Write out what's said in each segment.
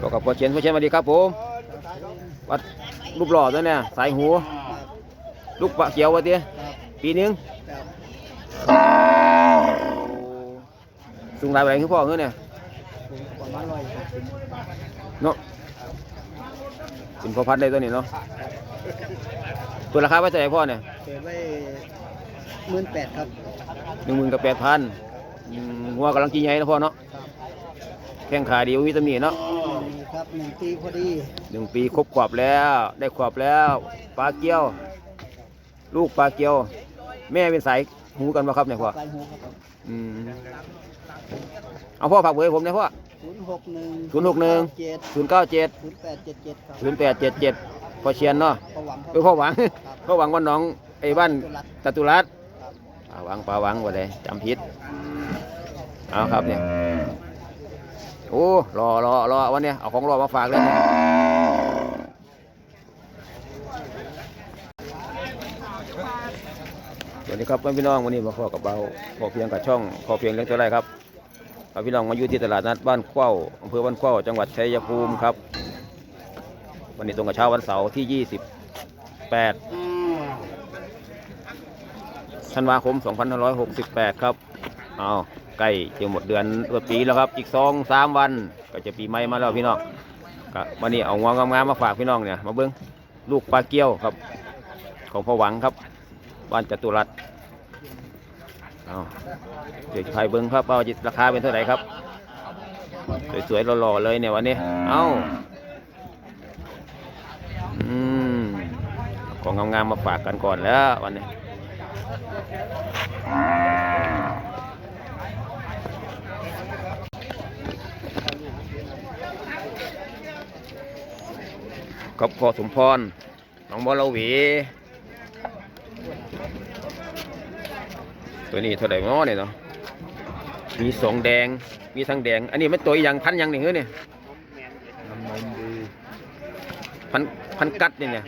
ก็กับพ่อเชียนพ่อเชียนสวัสดีครับผมวัดรูปหล่อตัวเนี่ยสายหูลูกปะเขียววะเตี้ยปีหนึงสูงหลายแรงคือพ่อเงี้ยเนี่ยประมาณร้อยหกสิบเนาะเป็นพ่อพัดได้ตัวนี้เนาะเปิดราคาไว้เท่าไหร่พ่อเนี่ยเปิดไว้หมื่นแปดครับหนึ่งหมื่นกับแปดพันหัวกำลังกินใหญ่นะพ่อเนาะครับแข้งขาดีวิตามินเนาะนี่ ครับหนึ่งปีพอดีหนึ่งปีครบขวบแล้ว ได้ขวบแล้วปลาเกี้ยว ลูกปลาเกี้ยว แม่เป็นสายหูกันปะครับเนี่ยพ่อปลายหูครับอืมเอาพ่อฝากเบอร์ให้ผมนะพ่อศูนย์หกหนึ่งศูนย์หกหนึ่งเจ็ดศูนย์เก้าเจ็ดศูนย์แปดเจ็ดเจ็ดครับศูนย์แปดเจ็ดเจ็ดพอเชียนเนาะประหวังครับเออพ่อหวังครับพ่อหวังว่าน้องไอ้บ้านจุลัดตะตุรัสครับปลาหวังปลาหวังว่าไดจำผิดเอาครับเนี่ย โอ้รอรอรอวันนี้เอาของรอมาฝากเลยสวัสดีครับพี่น้องวันนี้มาพอกับเบาพอเพียงกับช่องพอเพียงเลี้ยงตัวไรครับพี่น้องมาอยู่ที่ตลาดนัดบ้านเข้าวอำเภอบ้านเข้าวจังหวัดชัยภูมิครับ วันนี้ตรงกับเช้าวันเสาร์ที่ 28 ธันวาคม 2568 ครับ เอา ใกล้จะหมดเดือนเดือนปีแล้วครับ อีกสองสามวันก็จะปีใหม่มาแล้วพี่น้องก็วันนี้เอางวงงามๆมาฝากพี่น้องเนี่ยมาเบิ้งลูกปลาเกี้ยวครับ ของพ่อหวังครับบ้านจตุรัสเอาเดี๋ยวใครเบิ้งครับว่าราคาเป็นเท่าไหร่ครับ สวยๆหล่อๆเลยเนี่ยวันนี้เอาอืมของงามๆมาฝากกันก่อนแล้ววันนี้ กับพ่อสมพรน้องบอลหวีตัวนี้เท่าไหร่ง้อเนี่ยเนาะมีสองแดงมีทั้งแดง อันนี้มันตัวอหย่างพันอหย่างหนึ่งเฮ้ยเนี่ยพันพันกัดเนี่ยเนี่ย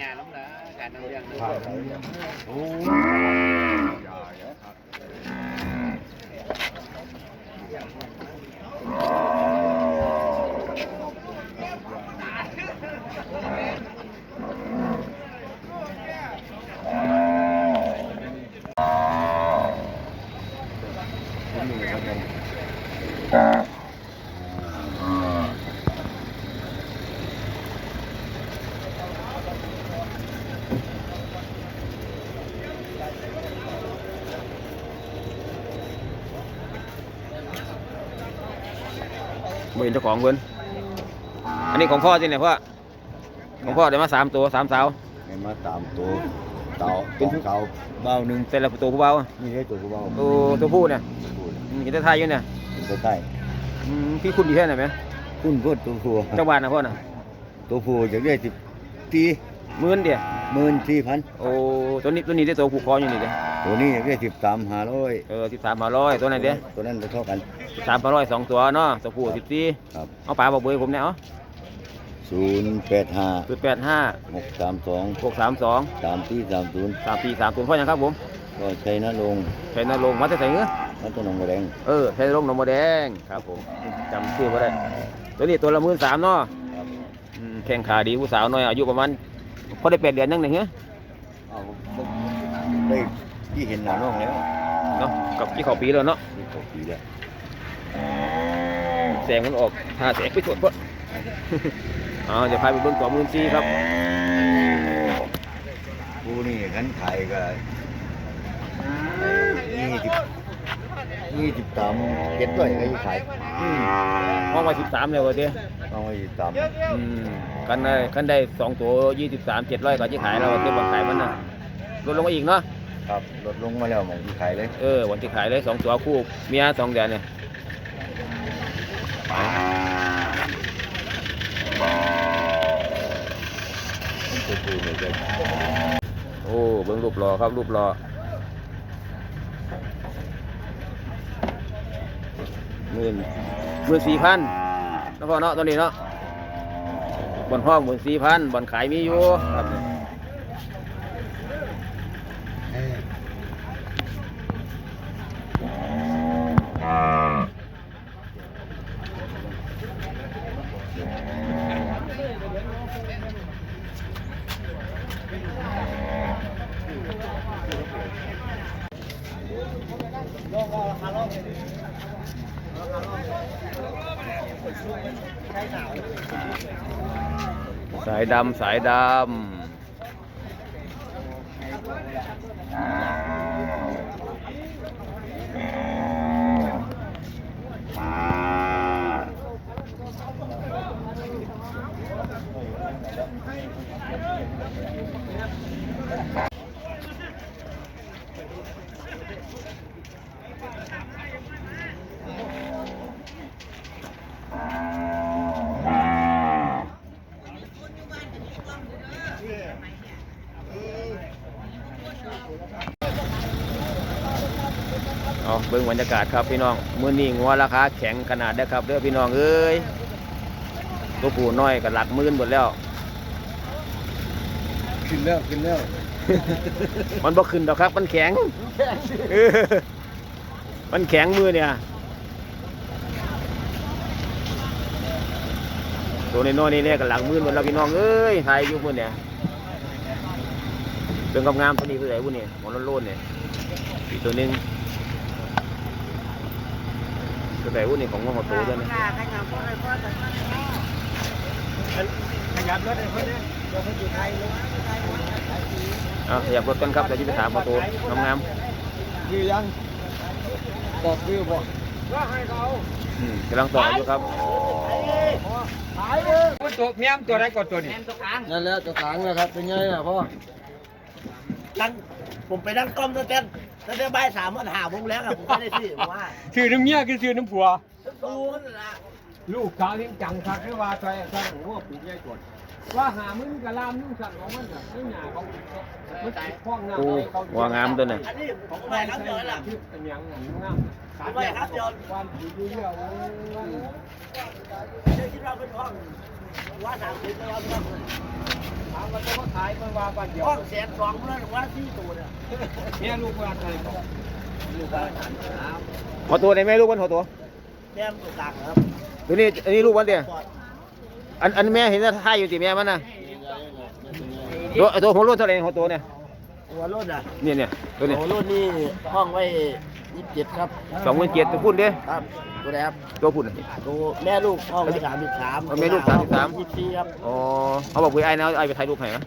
ไม่เห็นเจ้าของเพิ่นอันนี้ของพ่อจริงเนี่ยพ่อ ของพ่อได้มาสามตัวสามสาวให้มาตามตัวเต่าของเก่าเบ้าหนึ่งเสร็จแล้วตัวผู้เบานี่ได้ตัวกูเบ้าตัวตัวผู้เนี่ยพูดอื มเห็นแต่ไทยอยู่เนี่ยตัวใต้อืมพี่คุณดีแค่ไหนไหมคุณก็ตัวผู้จังหวัดนะพ่อน่ะตัวผู้จะได้สิบตีหมื่นเดียวหมื่นสี่พันโอ้ตัวนี้ตัวนี้ได้ตัวผูกคออยู่นี่เดียตัวนี้จะได้สิบสามห้าร้อยเออสิบสามห้าร้อยตัวไหนเดียตัวนั้นเท่ากันสิบสามห้าร้อยสองตัวเนาะตัวผู้สิบสี่ครับเอาป๋าบอกเบอร์ผมเนี่ยเอาศูนย์แปดห้าจุดแปดห้าหกสามสองหกสามสองสามที่สามศูนย์สามสี่สามศูนย์พ่อยังครับผมก็ใช้นะลงค์ใช้นรงค์มาแต่ใส่เงื้อ นัตนงกระแดงเออใช้นรงค์นมแดงครับผมจำชื่อไ่ได้ตัวนี้ตัวละหมื่นสามเนาะครับอืมแข่งขาดีผู้สาวน้อยอายุประมาณพอได้แปดเดือนนั่งหนึ่งเงี้ยเอาได้ที่เห็นหน้าน้องแล้วเนาะกับที่เขาปีแล้วเนาะที่ตกปีแล้วแสงมันออกทาแสงไปสวดพ่ออ๋อเดี๋ยวพาไปเบิ่งตัวหมื่นสี่ครับกูนี่ขันขายก็ยี่สิบ ยี่สิบสามเจ็ดร้อยก็ยี่ขายอืมห้องไว้สิบสามเลยวะเด้เอาไว้ตามอืมกันได้กันได้สองตัวยี่สิบสามเจ็ดร้อยก็จะขายแล้วเก็บบางขายมันนะลดลงมาอีกเนาะครับลดลงมาแล้วหมองที่ขายเลยเออวันที่ขายเลยสองตัวคู่เมียสองเดือนเนี่ยตัวผู้เลยจะโอ้เบิ่งรูปรอครับรูปรอ มื่นหมื่นสี่พันแล้วพอเนาะตัวนี้เนาะบนห้องหมื่นสี่พันบนขายมีอยู่ครับ สายดำสายดำ เอาเบิ่งบรรยากาศครับพี่น้องมื้อนี้งัวราคาแข็งขนาดได้อครับเด้อพี่น้องเอ้ยตัวผู้น้อยก็หลักหมื่นหมดแล้ว ขึ้นแล้วขึ้นแล้วมันบ่ขึ้นดอกครับ มันแข็งเออมันแข็งมือเนี่ย ตัวน้อยๆนี่เนี่ยกับหลังมือหมดแล้วพี่น้องเอ้ยถ่ายอยู่มือเนี่ยเป็นกำงามตัวนี้คือไหนบุญเนี่ยหมอนโล้นๆเนี่ยอีกตัวหนึง ตัวไหนบุญเนี่ยของงอหัวโตด้วยนะขยับรถเลยเพื่อนเนี่ยเดี๋ยวเขาอยู่ไทยลงไทยลงไทยสีเอาขยับรถกันครับเดี๋ยวจะไปถามหัวโตงามวิวยังบอกวิวบอกๆอืมกำลังต่ออยู่ครับตัวเมียมตัวไรกว่าตัวนี้นั่นแหละจะถางแล้วครับเป็นไงล่ะพ่อนั่งผมไปนั่งกล้องตั้งแต่ ตั้งแต่บ่ายสามวันหาโมงแล้วอะผมไม่ได้ซื้อผมว่าชื่อน้ำเมียคือชื่อน้ำผัว ดูนั่นล่ะลูกสาวเลี้ยงจังคักไม่ว่าใครใครหัวปลูกใหญ่กดว่าหามึงกะลามนุ่งสั่งของมันน่ะไม่หนาเขามันติดข้องหน้าโอ้เขาหัวงามตัวน่ะอันนี้ผมไปครับเดี๋ยวล่ะที่เป็นยังไงงามผมไปครับเดี๋ยว วันที่เยอะเดี๋ยวคิดว่าเป็นห้อง ว่าสามสิบแล้วว่าเป็นห้องถามว่าจะมาขายมันว่าบ้านเดียวห้องแสนสองเพื่อนว่าที่ตัวเนี่ยเมียลูกว่าอะไรก่อนอยู่บ้านสามหัวโตในแม่ลูกวันหัวโตแต้มตัวกลางครับตัวนี้อันนี้ลูกวันเดียวปอดอันอันแม่เห็นว่าท่ายอยู่ติแม่มันน่ะตัวตัวหัวโล้นเท่าไหร่หัวโตเนี่ย หัวรถอะเนี่ยเนี่ยตัวนี้หัวรถนี่ห้องไว้ยี่สิบเจ็ดครับสองหมื่นเจ็ดตัวพุ่นเด้ครับตัวแรกตัวพุ่นน่ะตัวแม่ลูกห้องไว้สามสิบสามแม่ลูก33ยี่สิบสี่ครับอ๋อเขาบอกคุยไอ้นะไอ้ไปถ่ายรูปให้นะ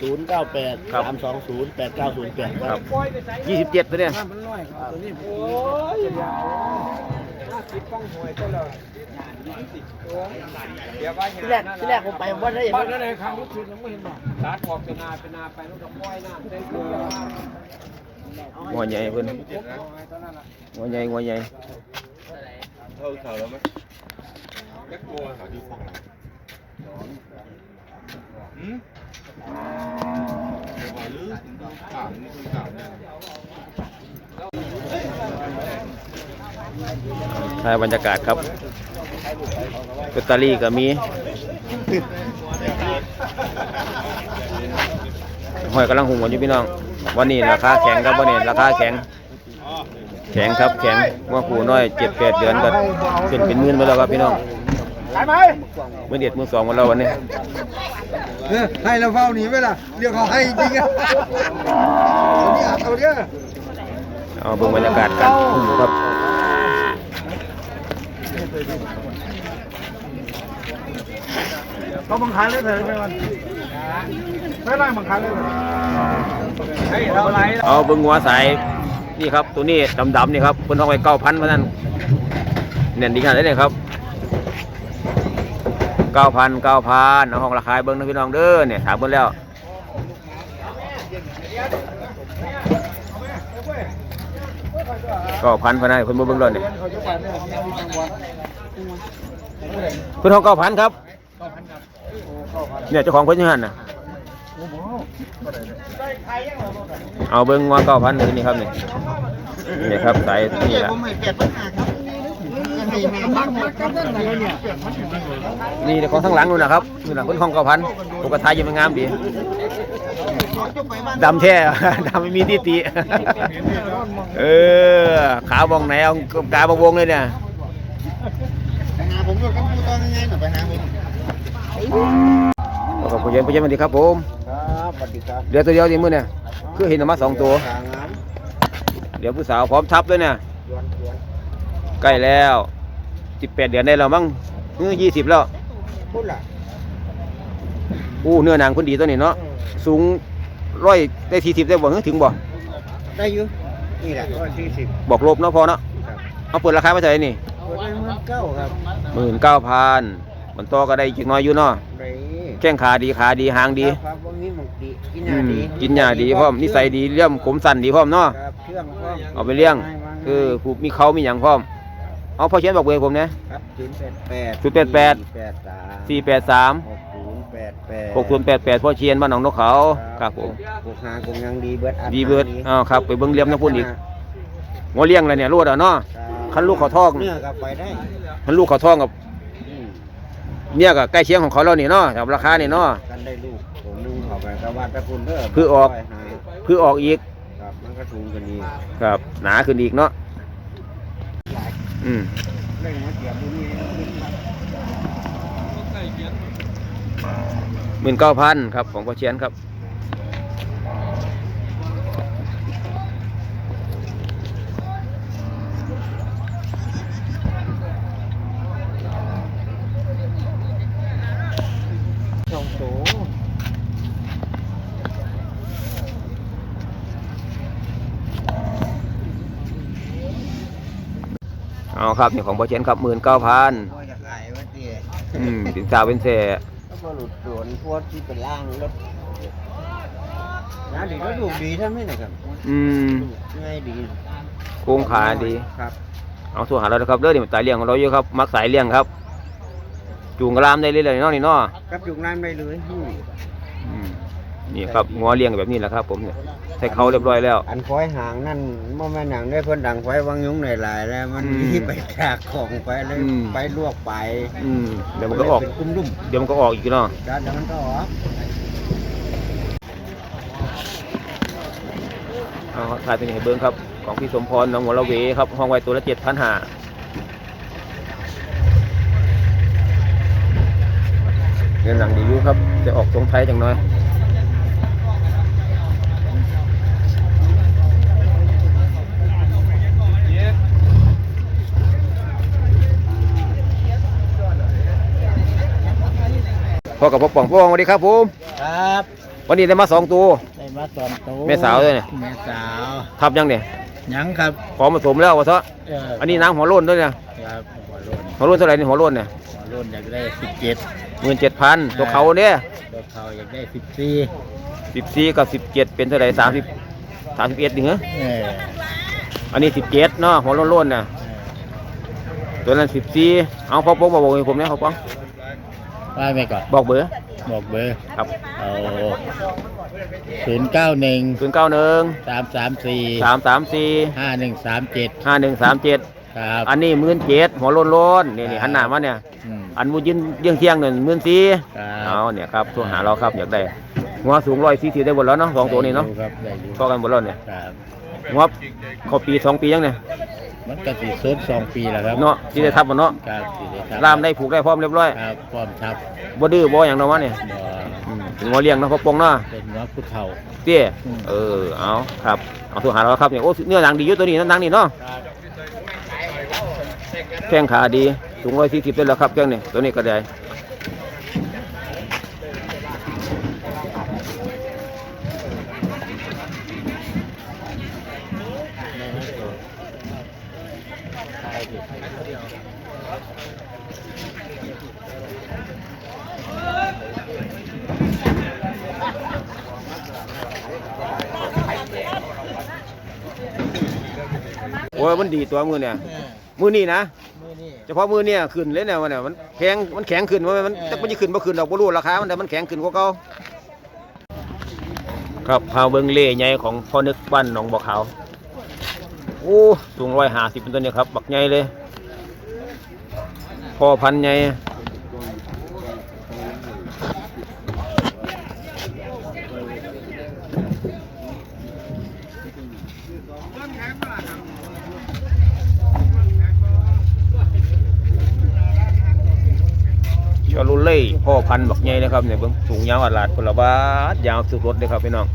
ศูนย์เก้าแปดครับสามสองศูนย์แปดเก้าศูนย์แปดคครัรับบยี่สิบเจ็ดตัวเนี่ยมันน้อยครับตัวนี้โอ้ยอย่าน่าคิดต้องหวยตัวเลย เดี๋ยวว่าที่แรกที่แรกผมไปผมว่าได้บ้านอะไรครั้งรู้สึกยังไม่เห็นบอกสาดออกเป็นนาเป็นนาไปแล้วก็ปล่อยน้ำได้ตัวงัวใหญ่เพิ่นงัวใหญ่งัวใหญ่ถ่ายบรรยากาศครับ ลอตเตอรี่ก็มีหอยกำลังหุงกันอยู่พี่น้อง วันนี้ราคาแข็งครับวันนี้ราคาแข็ง แข็งครับแข็งว่าผูน้อยเจ็ดแปดเดือนก็เป็นเป็นหมื่นไปแล้วครับพี่น้องขายไหมมื่อเด็ดมือสองมาแล้ววันนี้ให้เราเฝ้าหนีไหมล่ะเรียกเขาให้จริงอะเอาเนี่ยเอาเนี่ยเอาเบิ่งบรรยากาศกันครับ เขาบังคับเลยเถอะไม่วันไม่ได้บังคับเลยให้ทำอะไรเอาเบิ่งหัวสายนี่ครับ ตัวนี้ดำๆนี่ครับเพิ่นทองไปเก้าพันมาะนั่นเน่นดีขนาดนี้เลยครับเก้าพันเก้าพันเอาห้องราคาให้เบิ่งนะพี่น้องเด้อเนี่ยถามเพิ่นแล้วก้าพันพนันเพิ่นบเบิ่งแล้วเนี่ยเพิ่นห้องเก้าพันครับ เนี่ยเจ้าของเพิ่นยังหันน่ะเอาเบิ้งว่าเก้าพันเลยนี่ครับนี่นี่ครับสายนี่แหละนี่เดี๋ยวของข้างหลังนู่นนะครับนู่นนะคนของเก้าพันปกติยังไม่งามดีดำแท้ดำไม่มีที่ติเออขาวบองไหนเอากาบองวงเลยเนี่ยหาผมด้วยกันตอนยังไงหน่อยไปหาผม ขอบคุณเย็นคุณเย็นสวัสดีครับผมครับสวัสดีครับเดี๋ยวตัวเดียวดีมือเนี่ยคือเห็นออกมาสองตัวทางน้เดี๋ยวผู้สาวพร้อมทับเลยเนี่ยำยวนยวนใกล้แล้วสิบแปดเดือนได้แล้วมั้งเออยี่สิบแล้วพูดล่ะอู้เนื้อหนังคนดีตัวนี้เนาะสูงร้อยได้สี่สิบได้บ่เออถึงบ่ได้อยู่นี่แหละร้อยสี่สิบบอกลบเนาะพอเนาะครับเอาเปิดราคาไปเท่าไหร่นี่เปิดได้หมื่นเก้าครับหมื่นเก้าพัน มันต่อก็ได้อีกน้อยอยู่เนาะไปแข้งขาดีขาดีหางดี ครับว่ามีหมกดีกินอืยามดีกินหญ้าดีพร้อมนิสัยดีเลี่ยมขมสั้นดีพร้อมเนาะ ครับเชื่องพร้อมเอาไปเลี้ยง คือผูกมีเขามีหยังพร้อม เอาพอเขียนบอกเบอร์ผมนะ ครับศูนย์แปดแปดศูนย์แปดแปดแปดสามสี่แปดสามหกศูนย์แปดแปดหกศูนย์แปดแปดพ่อเชียนบ้านหนองนกเขาครับผมปลูกหางกงยังดีเบิดอัดีเบิร์ดอ้าวครับไปเบิ้งเลี้ยมนะพูดอีกครับงอเลี้ยงอะไรเนี่ยรวดอะเนาะคันลูกเขาทอง เนื้อกับไปได้คันลูกเขาท้องกับอืม เนี่ยกับใกล้เคียงของเขาแล้วนี่เนาะกับราคานี่เนาะ กันได้ลูกผมนึงเขาไปกระวัดตะพุนเด้อเพื่อออกร้ยห้าเพื่อออกอีกครับมันก็สูงกันนี้ครับ หนาขึ้นอีกเนาะอืมเร่งมาเสียบตรงนี้หมื่นเก้าพันครับของพ่อเชียนครับ สองโต เอา ครับนี่ของพ่อเชียนครับหมื่นเก้าพันพอจะขายว่าเตี้ยอืมสินสาวเป็นเสแล้วก็หลุดสวนพวกที่เป็นล่างรถนะดีก็ดูดีท่านไม่นะครับอืมง่ายดีโครงขาดีครับเอาสู้หาเรานะครับเด้อนี่มันตายเลี้ยงของเราเยอะครับมักสายเลี้ยงครับ จูงกระลามได้เรื่อยๆเนาะนี่เนาะกับจุกน้ำได้เลยอืมอืม นี่ครับงัวเลี้ยงแบบนี้แหละครับ ผมเนี่ยใส่เขาเรียบร้อยแล้ว อันฟอยหางนั่นโมแม่นหนังได้เพิ่นดังไฟวังยุ้งในหลายๆแล้วมันอืมมีไปแทกของไปเลยอืม ไปลวกไปอืมเดี๋ยวมันก็ออก เป็นกุ้มลุ่มเดี๋ยวมันก็ออกอีกเนาะด้านเดี๋ยวมันก็ออกเอาถ่ายเป็นให้เบิ้งครับ ของพี่สมพรน้องหัวละเวครับ ห้องไว้ตัวละเจ็ดพันห้าเงินหลังดีอยู่ครับ จะออกทรงไทยจังน้อย พ่อกับพ่อป่องพ่อป่องสวัสดีครับผมครับวันนี้ได้มาสองตัวได้มาสองตัวแม่สาวด้วยเนี่ยแม่สาวทับยังเนี่ยยังครับพร้อมผสมแล้ววะเถอะเอออันนี้น้ำหัวโล้นด้วยเนี่ยครับหัวโลนหัวโล้นเท่าไหร่นี่หัวโล้นเนี่ยหัวโลนอยากได้สิบเจ็ดหมื่นเจ็ดพันตัวเขาเนี่ยตัวเขาอยากได้สิบสี่สิบสี่กับสิบเจ็ดเป็นเท่าไหร่สามสิบสามสิบเอ็ดนี่เหรอเอออันนี้สิบเจ็ดเนาะหัวโล้นๆน่ะตัวนั้นสิบสี่เอาพ่อป้องบอกให้ผมเนี่ยพ่อป้อง ว่าไปก่อนบอกเบอร์บอกเบอร์ครับเอาศูนย์เก้าหนึ่งศูนย์เก้าหนึ่งสามสามสี่สามสามสี่ห้าหนึ่งสามเจ็ดห้าหนึ่งสามเจ็ดครับอันนี้หมื่นเจ็ดหัวโล้นๆนี่นี่หันหน้ามาเนี่ยอืมอันมูยืนเยี่ยงเที่ยงหนึ่งหมื่นสี่ครับเอาเนี่ยครับโทรหาเราครับอยากได้หัวสูงร้อยสี่สิบได้หมดแล้วเนาะสองตัวนี้เนาะได้อยู่ครับได้อยู่พอกันหมดแล้วเนี่ยครับหัวเขาปีสองปียังเนี่ย มันก็สิสุดสองปีแล้วครับเนาะที่ได้ทับมันเนาะครับสิได้ครับล่ามได้ผูกได้พร้อมเรียบร้อยครับพร้อมทับบ่ดื้อบ่อย่างเนาะวะเนี่ยบ่อืมถึงหัวเลี้ยงเนาะพ่อปงเนาะเป็นหัวผู้เฒ่าเตี้ยอืมเออเอาครับเอาโทรหาเราครับเนี่ยโอ้เนื้อหนังดีอยู่ตัวนี้หนังนี่เนาะครับแข้งขาดีสูงร้อยสี่สิบได้แล้วครับแข้งนี่ตัวนี้ก็ได้ อ้ยมันดีตัวมือเนี่ยมือนี่นะมือนี่เฉพาะมือเนี่ยขึ้นเลยเนี่ยมันเนี่ยมันแข็งมันแข็งขึ้นมันมันจะมันจะขึ้นบ่ขึ้นดอกบ่รู้ราคามันแต่มันแข็งขึ้นกว่าเก่าครับพาเบิ่งเล่ใหญ่ของพ่อนึกบ้านหนองบ่อขาวโอ้สูงร้อยห้าสิบเป็นตัวเนี่ยครับ บักใหญ่เลยพ่อพันธุ์ใหญ่ ชอลุเล่พ่อพันธุ์บักใหญ่นะครับเนี่ยเบิ้งสูงยาวอลาดพลบาทยาวสุดรถเลยครับพี่น้อง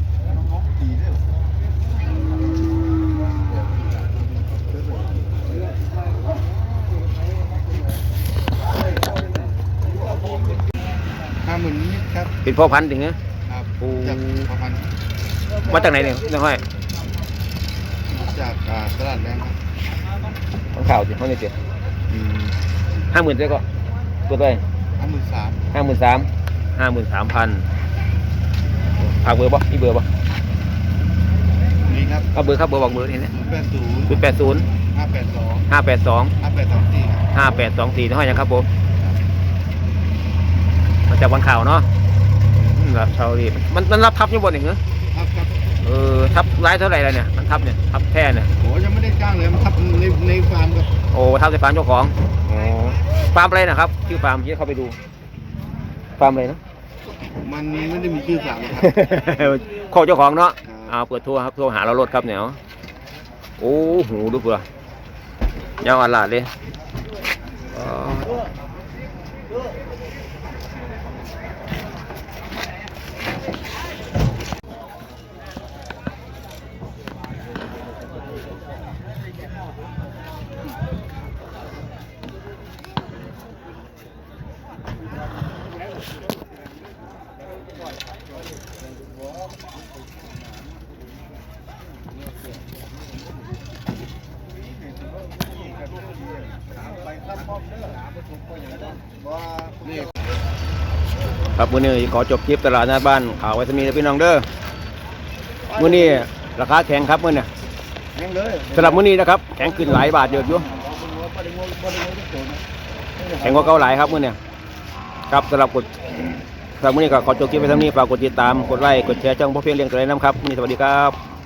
ห้าหมื่นนิดครับ เป็นพ่อพันธุ์ถึงนะ ครับโอ้ จากประมาณมาจากไหนเนี่ยน้องห้อยจากตลาดแรงครับของข่าวสิเขาเนี่ยเสีห้าหมื่นได้ก็ตัวได้ ห้าหมื่นสามห้าหมื่นสามห้าหมื่นสามพันฝากเบอร์บ่มีเบอร์บ่นี่ครับเอาเบอร์ครับเบอร์บอกเบอร์นี่นะศูนย์แปดศูนย์ศูนย์แปดศูนย์ห้าแปดสองห้าแปดสองห้าแปดสองสี่ครับห้าแปดสองสี่น้องห้อยยังครับผมมาจากวันข่าวเนาะอืมรับเชาวรีมันมันรับทับอยู่บนอย่างเงี้ยครับครับเออทับร้ายเท่าไหร่แล้วเนี่ยมันทับเนี่ยทับแท่เนี่ยโหยังไม่ได้ จ้างเลยมันทับในในฟาร์มครับโอ้ทับในฟาร์มเจ้าของโอ้ฟาร์มอะไรนะครับชื่อฟาร์มที่เข้าไปดู ฟาร์มอะไรนะ มันไม่ได้มีชื่อฟาร์มนะครับโคเจ้าของเนาะครับเอาเปิดโทรครับโทรหาเรารถครับเนี่ยโอ้โหดูเผื่อเงาอันลาดเลยอ๋อ ครับมื้อนี้ขอจบคลิปตลาดหน้าบ้านข่าวไว้สมีนะพี่น้องเด้อมื้อนี้ราคาแข็งครับมื้อนี้แข็งเลยสำหรับมื้อนี้นะครับแข็งขึ้นหลายบาทเยอะอยู่แข็งกว่าเก่าหลายครับมื้อนี้ครับสำหรับกดสำหรับมื้อนี้ก็ขอจบคลิปไว้เท่านี้ฝากกดติดตามกดไลค์กดแชร์ช่องพ่อเพียงเลี้ยงตัวไรน้ำครับมื้อนี้สวัสดีครับ